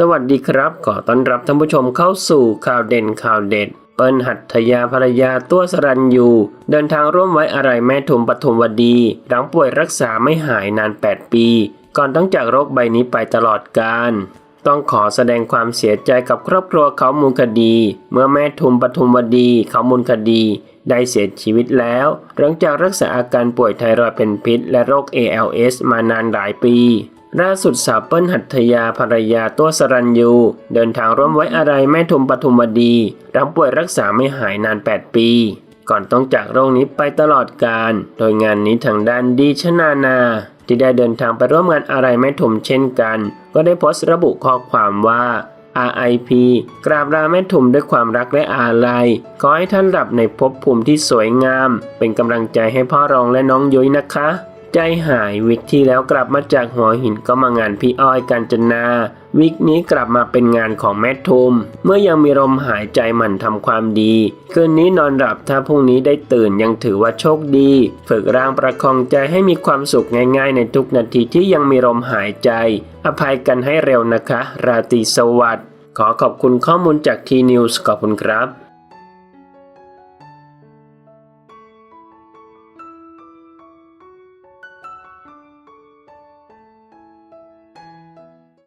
สวัสดีครับขอต้อนรับท่านผู้ชมเข้าสู่ข่าวเด่นข่าวเด็ด เปิ้ลหัตถยาภรรยาตัวสรัญยูเดินทางร่วมไว้อะไรแม่ทุมปฐมวดี หลังป่วยรักษาไม่หายนาน 8 ปี ก่อนต้องจากโรคใบนี้ไปตลอดกาลต้องขอแสดงความเสียใจกับครอบครัวเขามูลคดี เมื่อแม่ทุมปฐุมวดีเขามูลคดี ได้เสียชีวิตแล้ว หลังจากรักษาอาการป่วยไทรอยด์เป็นพิษ และโรค ALS มานานหลายปี ล่าสุดสาวเปิ้ลหัตถยาภรรยาตัวสรัญยู เดินทางร่วมไว้อะไรแม่ทุมปฐุมวดีหลังป่วยรักษาไม่หายนาน 8 ปี ก่อนต้องจากโรคนี้ไปตลอดกาลโดยงานนี้ทางด้านดีชนานา ที่ได้เดินทางไปร่วมงานอะไรแม่ทุมเช่นกัน ก็ได้โพสต์ระบุข้อความว่า RIP กราบลาแม่ทุมด้วยความรักและอาลัย ขอให้ท่านหลับในภพภูมิที่สวยงาม เป็นกำลังใจให้พ่อรองและน้องยุ้ยนะคะ ใจหายวิกที่แล้วกลับมาจากหัวหินก็มางานพี่อ้อยกันจนา วิกนี้กลับมาเป็นงานของแม่ทุม เมื่อยังมีลมหายใจหมั่นทำความดี คืนนี้นอนหลับถ้าพรุ่งนี้ได้ตื่นยังถือว่าโชคดี ฝึกร่างประคองใจให้มีความสุขง่ายๆ ในทุกนาทีที่ยังมีลมหายใจ อภัยกันให้เร็วนะคะ ราตรีสวัสดิ์ขอขอบคุณข้อมูลจากทีนิวส์ขอบคุณครับ